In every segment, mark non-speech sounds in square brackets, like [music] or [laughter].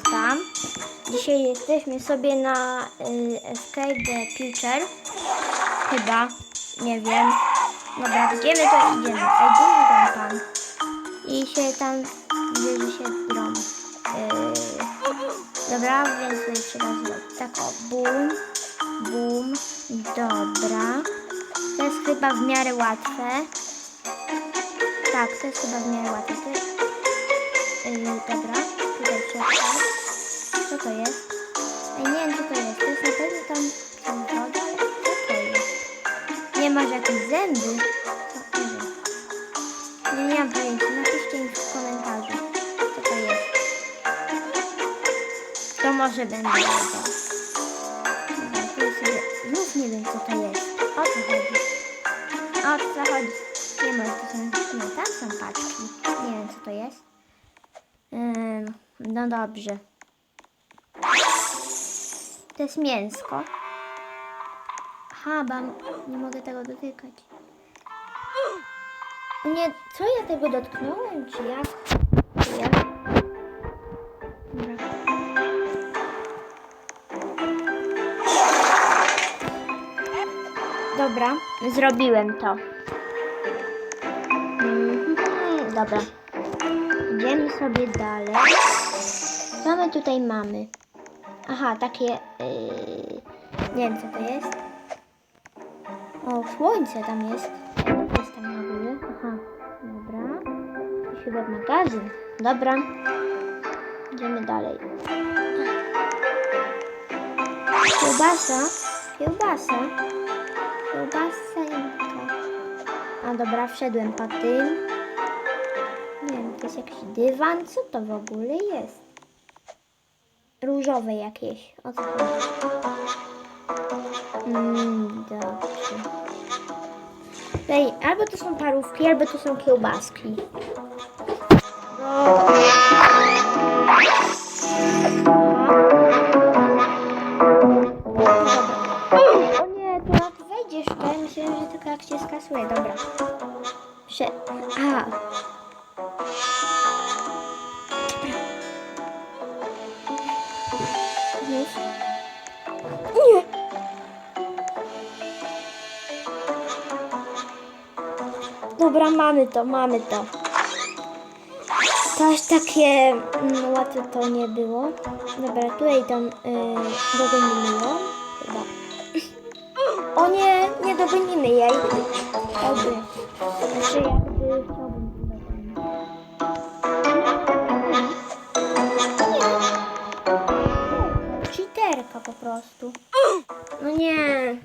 tam. Dzisiaj jesteśmy sobie na y, Escape the Future. Chyba. Nie wiem. Dobra, idziemy to idziemy. Ej, gdzie ten pan? I się tam bierze się dron. Yy, dobra, więc tutaj trzeba zrobić tak o, bum, bum, dobra. To jest chyba w miarę łatwe. Tak, to jest chyba w miarę łatwe. Yy, dobra, tutaj. Co to jest? Ej, nie wiem co to jest. To jest na pewno tam samochód, ale co to jest? Nie masz jakieś zęby? Co, nie wiem. Nie, nie mam pojęcia. Napiszcie mi w komentarzu, co to jest. To może będę sobie... Znów nie wiem, co to jest. O co chodzi? O co chodzi? Nie może to są... Nie, tam są paczki. Nie wiem, co to jest. Ym, no dobrze. To jest mięsko. Aha, bam, nie mogę tego dotykać. Nie, co ja tego dotknąłem, czy jak? Czy jak? Dobra. Dobra, zrobiłem to. Mhm, Dobra. Idziemy sobie dalej. Co my tutaj mamy? Aha, takie... Yy, nie wiem, co to jest. O, słońce tam jest. Jest tam na górze? Aha, dobra. I chyba magazyn. Dobra. Idziemy dalej. Kiełbasa. Kiełbasa. Kiełbasenka. A dobra, wszedłem po tym. Nie wiem, to jest jakiś dywan. Co to w ogóle jest? Różowe jakieś. O co chodzi? Dobrze. Tutaj albo to są parówki, albo to są kiełbaski. O nie, to jak wejdziesz to, myślałem, że tylko jak się skasuje. Dobra. Prze... A. Dobra, mamy to, mamy to. To aż takie mm, łatwe to nie było. Dobra, tutaj tam yy, dogonimy ją. Chyba. O nie, nie dogonimy jej. Jakby. Znaczy jakby chciałbym. Cheaterka po prostu. No nie.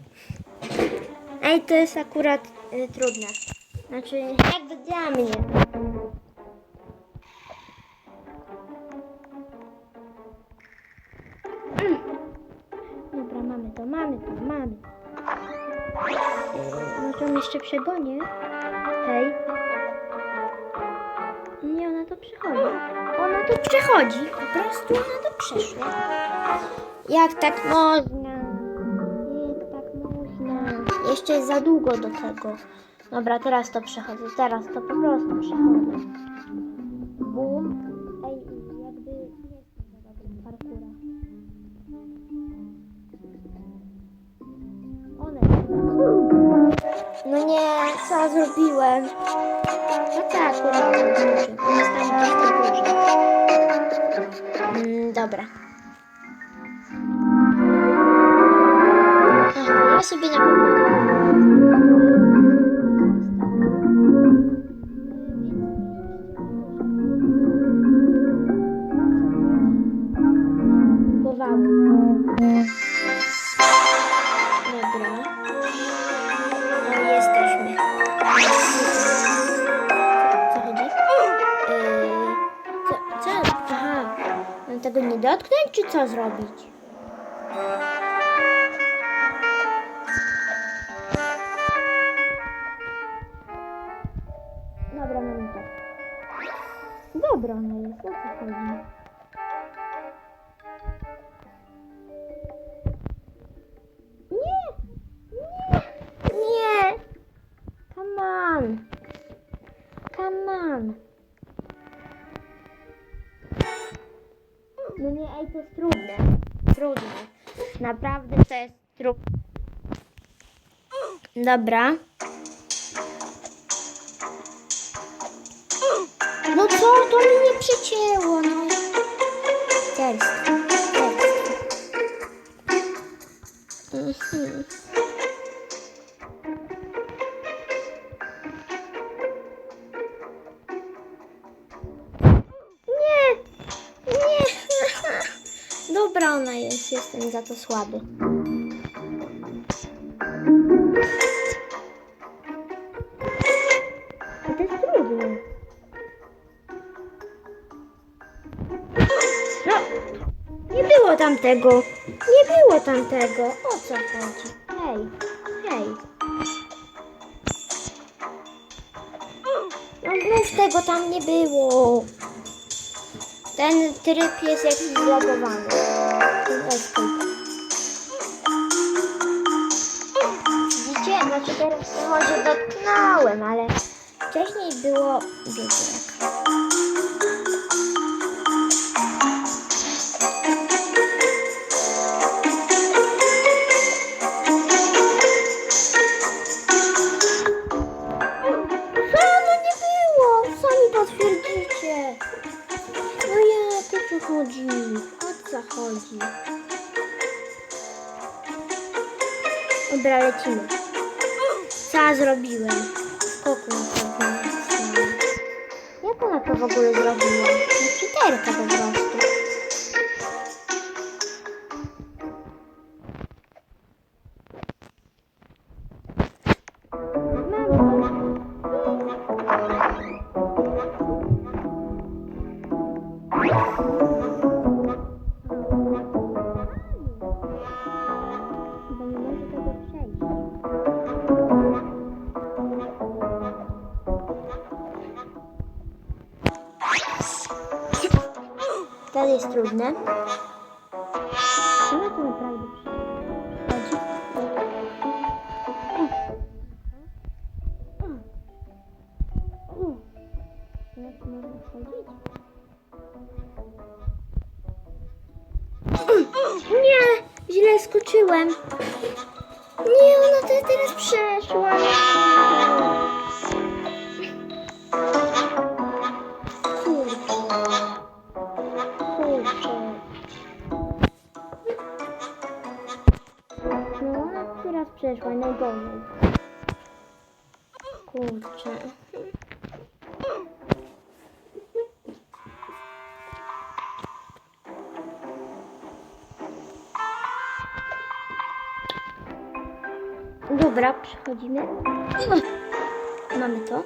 Ej, to jest akurat y, trudne. Znaczy, jakby dla mnie. Mm. Dobra, mamy to, mamy to, mamy. Może ją jeszcze przegonię? Hej. Nie, ona to przechodzi. Ona to przechodzi. Po prostu ona to przeszła. Jak tak można? Jak tak można? Jeszcze jest za długo do tego. Dobra, teraz to przechodzę. Teraz to po prostu przechodzę. Bum. Ej, jakby nie jestem za dobrym parkura. One. No nie, co zrobiłem? No tak, akurat to jest tam gdzieś na górze. Dobra. Zrobić? Dobra, mam to. Dobra, no jest, o co chodzi? Dobra. No co, to mi nie przycięło, no. Tekst. Mhm. Nie! Nie! [laughs] Dobra ona jest, jestem za to słaby. Tamtego. Nie było tamtego. O co chodzi? Hej, hej. No znów tego tam nie było. Ten tryb jest jakiś zlogowany. Ten escape. Widzicie? Znaczy teraz może dotknąłem, ale wcześniej było wiecie jak. Zrobiłem? Na pewno. Jak ona to w ogóle zrobiła? No po prostu. Wchodzić? Nie! Źle skoczyłem. Dobra, przechodzimy. Mamy to.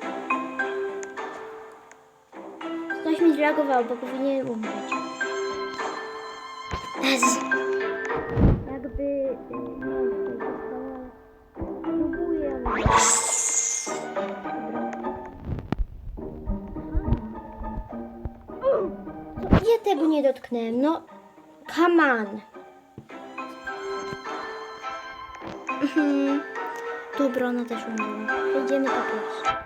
Coś mi zreagowało, bo powinien umrzeć. Jezu. Jakby... y? Ja tego nie dotknąłem, no... Come on. Mhm. Dobra, ona też umiała. Przejdziemy po pierwsze.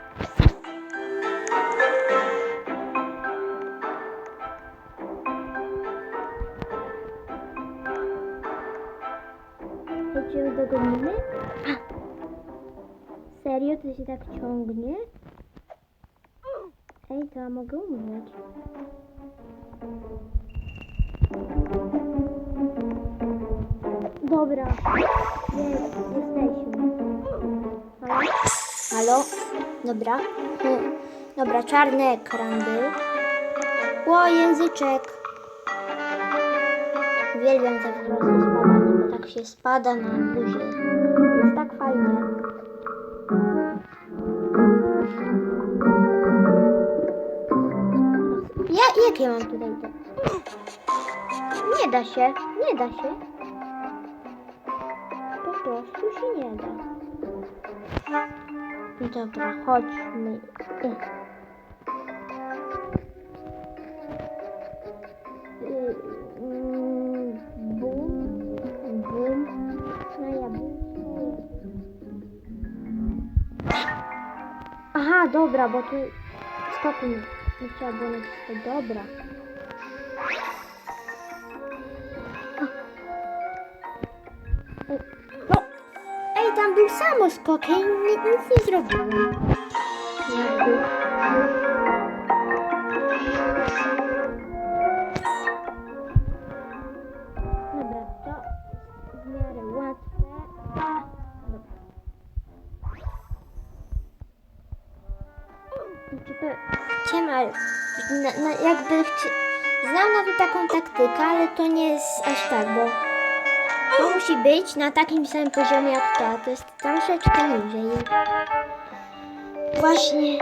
Wiecie, ją dogonimy? A! Serio? To się tak ciągnie? Ej, to ja mogę umrzeć. Dobra. Jest, jesteśmy. Halo? Dobra. Dobra, czarny ekran był. Ło, języczek. Uwielbiam tak po prostu spadanie, bo tak się spada na górze. Jest tak fajnie. Ja, jak ja mam tutaj to? Nie da się, nie da się. Po prostu się nie da. Dobra, chodźmy. Bum, bum. Aha, dobra, bo tu stopu nie trzeba było nacisnąć. Dobra tam był samoskok, ja ni- nic nie zrobiłem. Dobra, to w miarę łatwe. Dobra. Znaczy to ciema, na, na, jakby chci... znam nawet taką taktykę, ale to nie jest aż tak, bo to musi być na takim samym poziomie jak to, to jest troszeczkę niżej. Właśnie,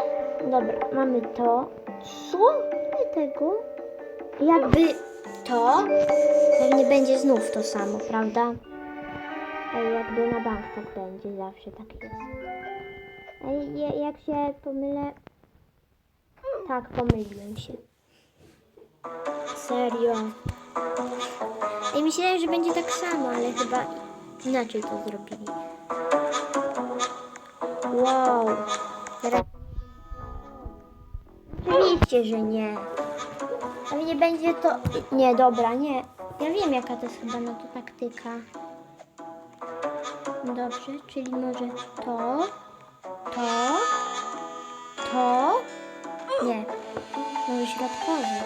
dobra, mamy to. Co? Nie tego. Jakby to pewnie będzie znów to samo, prawda? Ale jakby na bank tak będzie, zawsze tak jest. Ej, jak się pomylę... Tak, pomyliłem się. Serio. Ej, myślałem, że będzie tak samo, ale chyba inaczej to zrobili. Wow. Oczywiście, że nie. Ale nie będzie to... Nie, dobra, nie. Ja wiem, jaka to jest chyba na to taktyka. Dobrze, czyli może to, to, to, nie, może środkowy.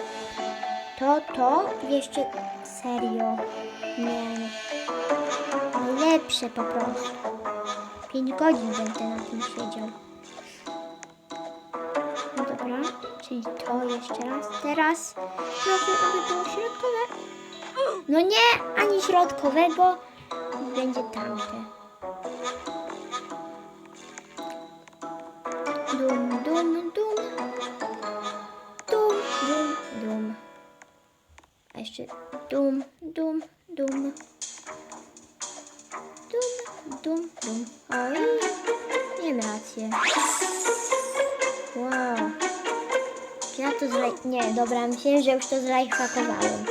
To, to, i jeszcze serio. Nie. Najlepsze po prostu. 5 godzin będę na tym siedział. No dobra, czyli to jeszcze raz. Teraz proszę, aby było środkowe. No nie, ani środkowego. Będzie tamte. Jeszcze dum, dum, dum. Dum, dum, dum. Oj, miałem rację. Wow. Czy ja to zlaj... Nie, dobra, myślę, że już to zlajfakowałem.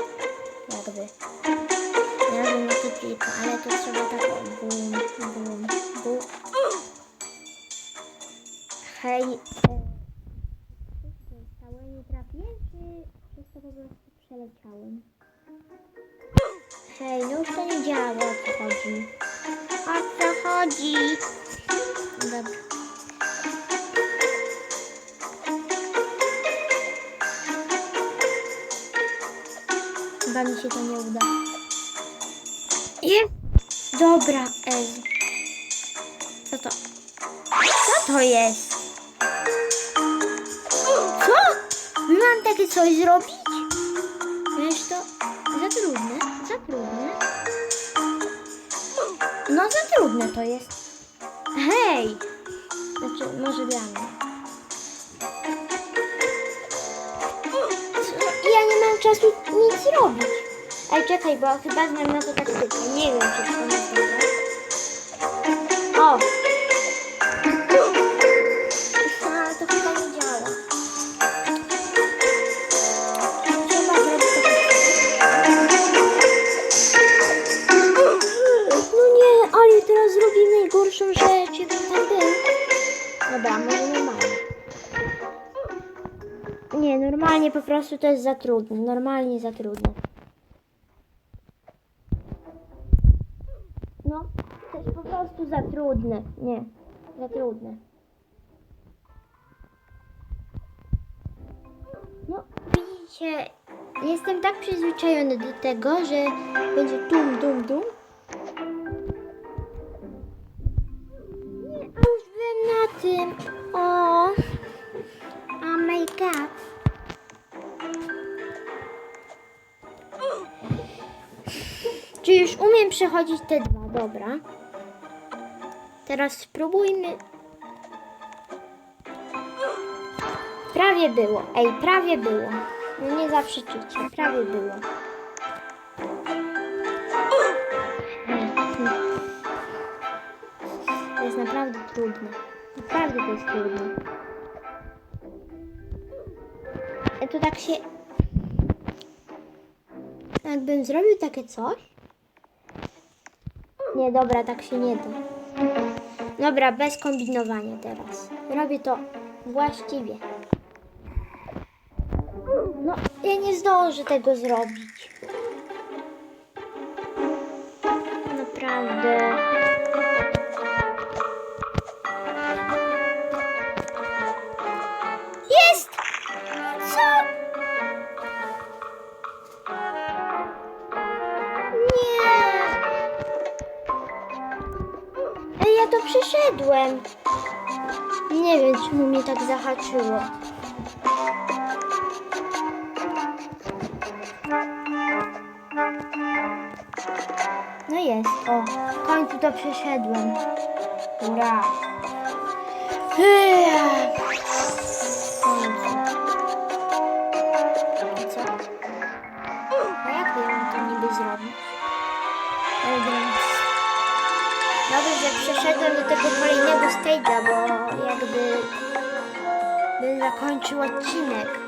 Jakby. Znalazłem na to tylko, ale to trzeba tak o bum, bum, bum. Hej. e, Całe nie trafiłem, czy przez to po prostu przeleciałem? Hej, no już to nie działa, o co chodzi? O co chodzi? Dobra. Chyba mi się to nie uda. Jest! Dobra, Ez. Co to? Co to jest? Co? Mam takie coś zrobić? To jest. Hej! Znaczy, może dla mnie. Ja nie mam czasu nic robić. Ej, czekaj, bo chyba znam na to taktykę. Nie wiem, prostu to jest za trudne. Normalnie za trudne. No, to jest po prostu za trudne. Nie, za trudne. No, widzicie, jestem tak przyzwyczajony do tego, że będzie dum, dum, dum. Przechodzić te dwa? Dobra. Teraz spróbujmy. Prawie było. Ej, prawie było. No nie zaprzeczycie. Prawie było. To jest naprawdę trudne. Naprawdę to jest trudne. Ja to tak się... Jakbym zrobił takie coś... Nie, dobra, tak się nie da. Dobra, bez kombinowania teraz. Robię to właściwie. No, ja nie zdążę tego zrobić. Naprawdę. To przeszedłem. Nie wiem, czemu mnie tak zahaczyło. No jest, o, w końcu to przeszedłem. Ura. Tego kolejnego stage'a, bo jakby bym zakończył odcinek.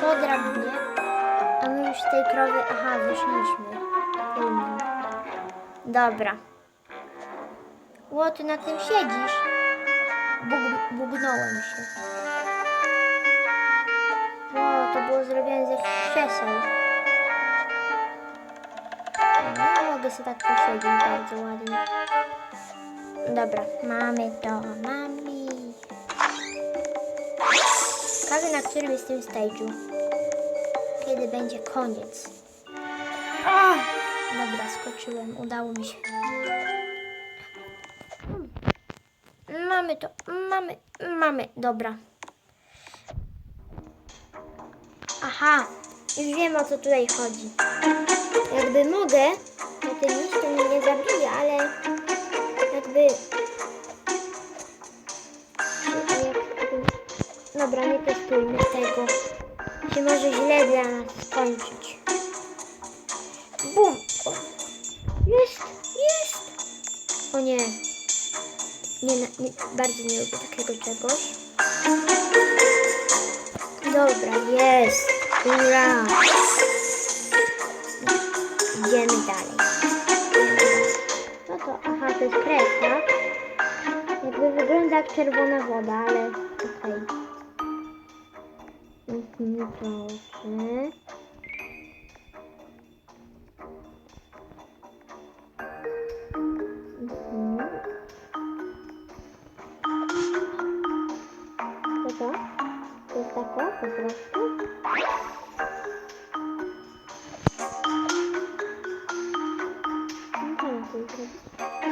Podrab mnie. A my już tej krowy... Aha, wyszliśmy. Dobra. Ło, ty na tym siedzisz. Bug, bugnąłem się. To było zrobione z jakichś krzeseł. No, mogę sobie tak posiedzieć bardzo ładnie. Dobra, mamy to, mamy. Ciekawe na którym jest tym stage'u. Kiedy będzie koniec. Dobra, skoczyłem, udało mi się. Mamy to, mamy, mamy, dobra. Aha, już wiem o co tutaj chodzi. Jakby mogę na tym to mnie nie zabije, ale jakby... Dobra, nie testujmy tego. Się może źle dla nas skończyć. Bum! O, Jest! Jest! O nie. Nie, nie, bardzo nie lubię takiego czegoś. Dobra, jest. Ura. Idziemy dalej. Dalej. No to, aha, to jest kres, tak? Jakby wygląda jak czerwona woda, ale okej. Mhm, proszę. No to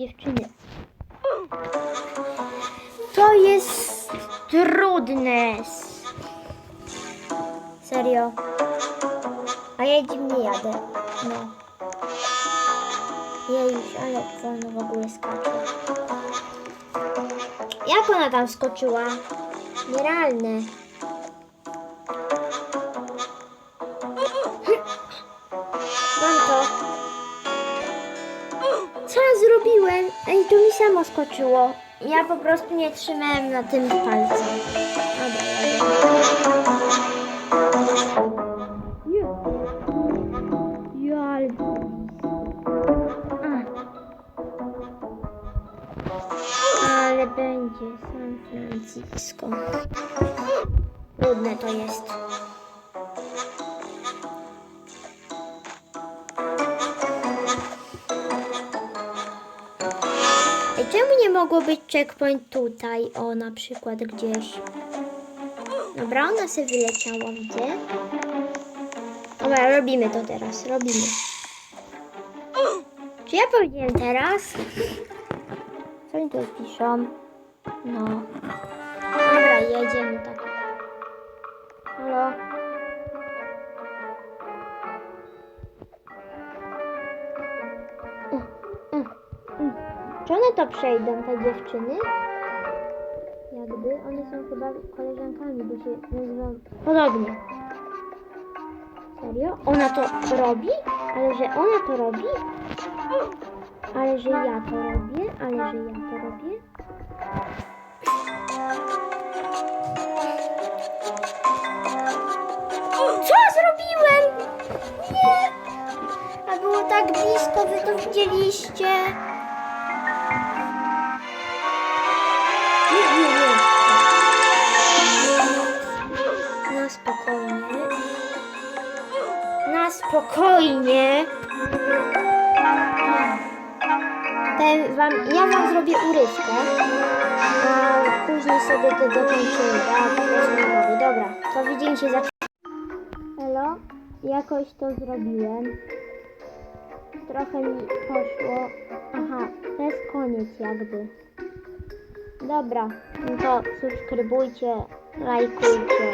dziewczyny. To jest trudne. Serio. A ja dziwnie jadę. No. Jejuś, ale wolno w ogóle skacze. Jak ona tam skoczyła? Nierealne. To mi samo skoczyło. Ja po prostu nie trzymałem na tym. A. Ale będzie San Francisco. Trudne to jest. Nie mogło być checkpoint tutaj? O, na przykład gdzieś. Dobra, ona sobie wyleciała, widzę. Dobra, robimy to teraz, robimy. Czy ja powiedziałem teraz? Co oni tu piszą? No. Dobra, jedziemy tak. Czy one to przejdą, te dziewczyny? Jakby, one są chyba koleżankami, bo się nazywają podobnie. Serio? Ona to robi? Ale że ona to robi? Ale że ja to robię? Ale że ja to robię? Co zrobiłem? Nie! A było tak blisko, wy to widzieliście. Spokojnie. Ten wam, ja wam zrobię urywkę, a później sobie to dokończymy. Tak, nie robię. Dobra, to widzimy się za Elo, jakoś to zrobiłem. Trochę mi poszło. Aha, to jest koniec jakby. Dobra, no to subskrybujcie, lajkujcie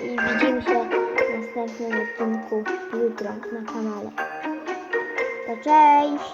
i widzimy się następnym odcinku jutro na kanale. To cześć!